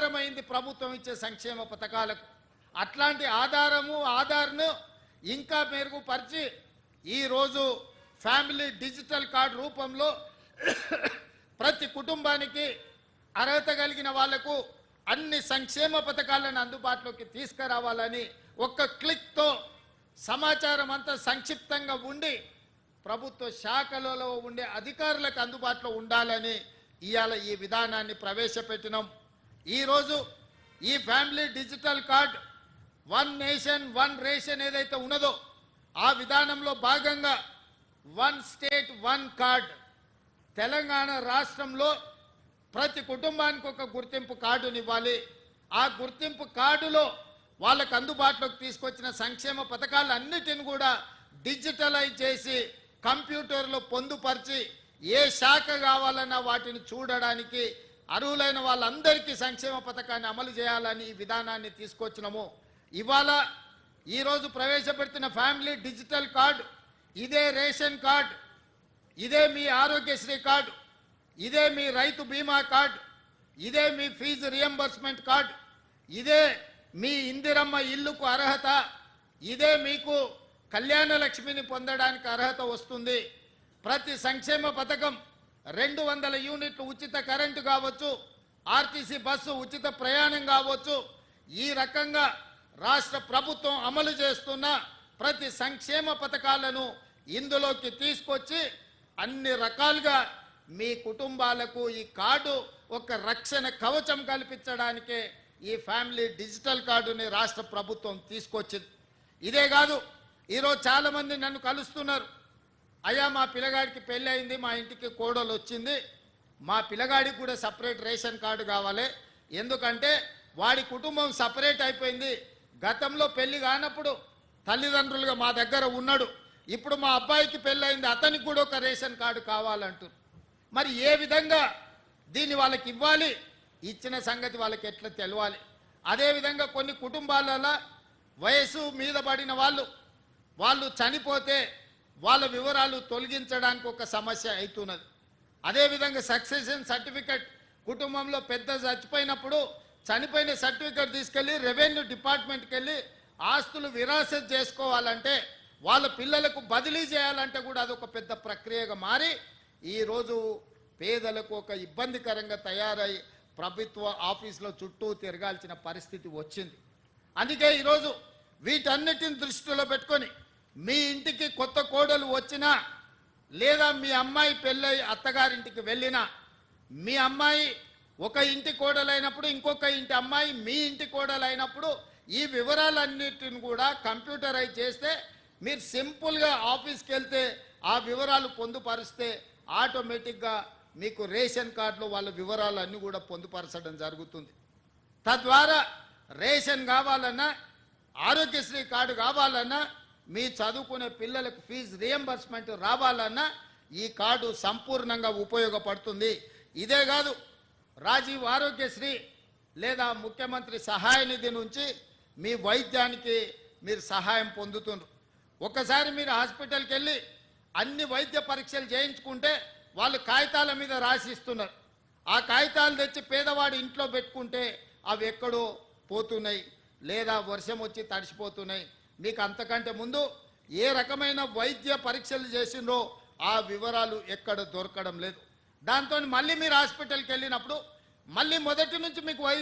ఆధారమైంది ప్రభుత్వం ఇచ్చే సంక్షేమ పథకాలకు. అట్లాంటి ఆధారము ఆధార్ను ఇంకా మెరుగుపరిచి ఈరోజు ఫ్యామిలీ డిజిటల్ కార్డు రూపంలో ప్రతి కుటుంబానికి అర్హత కలిగిన వాళ్ళకు అన్ని సంక్షేమ పథకాలను అందుబాటులోకి తీసుకురావాలని ఒక్క క్లిక్తో సమాచారం అంతా సంక్షిప్తంగా ఉండి ప్రభుత్వ శాఖలలో ఉండే అధికారులకు అందుబాటులో ఉండాలని ఇవాళ ఈ విధానాన్ని ప్రవేశపెట్టినాం. ఈరోజు ఈ family digital card one nation one ration ఏదైతే ఉన్నదో ఆ విధానంలో భాగంగా one state one card. Telangana రాష్ట్రంలో ప్రతి కుటుంబానికి ఒక గుర్తింపు కార్డునివ్వాలి ఆ గుర్తింపు కార్డులో వాళ్ళకు అందుబాటులోకి తీసుకొచ్చిన సంక్షేమ పథకాలు అన్నిటిని కూడా డిజిటలైజ్ చేసి కంప్యూటర్లో పొందుపరిచి ఏ శాఖ కావాలన్నా వాటిని చూడడానికి అర్హులైన వాళ్ళందరికీ సంక్షేమ పథకాన్ని అమలు చేయాలని ఈ విధానాన్ని తీసుకొచ్చినాము. ఇవాళ ఈరోజు ప్రవేశపెడుతున్న ఫ్యామిలీ డిజిటల్ కార్డు ఇదే రేషన్ కార్డు ఇదే మీ ఆరోగ్యశ్రీ కార్డు ఇదే మీ రైతు బీమా కార్డు ఇదే మీ ఫీజు రియంబర్స్మెంట్ కార్డు ఇదే మీ ఇందిరమ్మ ఇల్లుకు అర్హత ఇదే మీకు కళ్యాణ లక్ష్మిని పొందడానికి అర్హత వస్తుంది. ప్రతి సంక్షేమ పథకం రెండు వందల యూనిట్లు ఉచిత కరెంటు కావచ్చు ఆర్టీసీ బస్సు ఉచిత ప్రయాణం కావచ్చు. ఈ రకంగా రాష్ట్ర ప్రభుత్వం అమలు చేస్తున్న ప్రతి సంక్షేమ పథకాలను ఇందులోకి తీసుకొచ్చి అన్ని రకాలుగా మీ కుటుంబాలకు ఈ కార్డు ఒక రక్షణ కవచం కల్పించడానికే ఈ ఫ్యామిలీ డిజిటల్ కార్డుని రాష్ట్ర ప్రభుత్వం తీసుకొచ్చింది. ఇదే కాదు ఈరోజు చాలామంది నన్ను కలుస్తున్నారు. అయ్యా మా పిల్లగాడికి పెళ్ళి అయింది మా ఇంటికి కోడలు వచ్చింది. మా పిల్లగాడికి కూడా సపరేట్ రేషన్ కార్డు కావాలి. ఎందుకంటే వాడి కుటుంబం సపరేట్ అయిపోయింది. గతంలో పెళ్ళి కానప్పుడు తల్లిదండ్రులుగా మా దగ్గర ఉన్నాడు. ఇప్పుడు మా అబ్బాయికి పెళ్ళయింది అతనికి కూడా ఒక రేషన్ కార్డు కావాలంటారు మరి ఏ విధంగా దీన్ని వాళ్ళకి ఇవ్వాలి? ఇచ్చిన సంగతి వాళ్ళకి ఎట్లా తెలవాలి? అదేవిధంగా కొన్ని కుటుంబాలలో వయసు మీద పడిన వాళ్ళు వాళ్ళు చనిపోతే వాళ్ళ వివరాలు తొలగించడానికి ఒక సమస్య అవుతున్నది. అదేవిధంగా సక్సెషన్ సర్టిఫికెట్ కుటుంబంలో పెద్ద చచ్చిపోయినప్పుడు చనిపోయిన సర్టిఫికెట్ తీసుకెళ్ళి రెవెన్యూ డిపార్ట్మెంట్కి వెళ్ళి ఆస్తులు విరాసత్ చేసుకోవాలంటే వాళ్ళ పిల్లలకు బదిలీ చేయాలంటే కూడా అదొక పెద్ద ప్రక్రియగా మారి ఈరోజు పేదలకు ఒక ఇబ్బందికరంగా తయారై ప్రభుత్వ ఆఫీసులో చుట్టూ తిరగాల్సిన పరిస్థితి వచ్చింది. అందుకే ఈరోజు వీటన్నిటిని దృష్టిలో పెట్టుకొని మీ ఇంటికి కొత్త కోడలు వచ్చినా లేదా మీ అమ్మాయి పెళ్ళై అత్తగారింటికి వెళ్ళినా మీ అమ్మాయి ఒక ఇంటి కోడలైనప్పుడు ఇంకొక ఇంటి అమ్మాయి మీ ఇంటి కోడలైనప్పుడు ఈ వివరాలన్నిటిని కూడా కంప్యూటరైజ్ చేస్తే మీరు సింపుల్గా ఆఫీస్కి వెళ్తే ఆ వివరాలు పొందుపరిస్తే ఆటోమేటిక్గా మీకు రేషన్ కార్డులో వాళ్ళ వివరాలు అన్నీ కూడా పొందుపరచడం జరుగుతుంది. తద్వారా రేషన్ కావాలన్నా ఆరోగ్యశ్రీ కార్డు కావాలన్నా మీ చదువుకునే పిల్లలకు ఫీజు రియంబర్స్మెంట్ రావాలన్నా ఈ కార్డు సంపూర్ణంగా ఉపయోగపడుతుంది. ఇదే కాదు రాజీవ్ ఆరోగ్యశ్రీ లేదా ముఖ్యమంత్రి సహాయ నిధి నుంచి మీ వైద్యానికి మీరు సహాయం పొందుతున్నారు ఒకసారి మీరు హాస్పిటల్కి వెళ్ళి అన్ని వైద్య పరీక్షలు చేయించుకుంటే వాళ్ళు కాగితాల మీద రాసిస్తున్నారు ఆ కాగితాలు తెచ్చి పేదవాడు ఇంట్లో పెట్టుకుంటే అవి ఎక్కడో పోతున్నాయి లేదా వర్షం వచ్చి తడిసిపోతున్నాయి. మీకు అంతకంటే ముందు ఏ రకమైన వైద్య పరీక్షలు చేసిండ్రో ఆ వివరాలు ఎక్కడ దొరకడం లేదు. దాంతో మళ్ళీ మీరు హాస్పిటల్కి వెళ్ళినప్పుడు మళ్ళీ మొదటి నుంచి మీకు వైద్య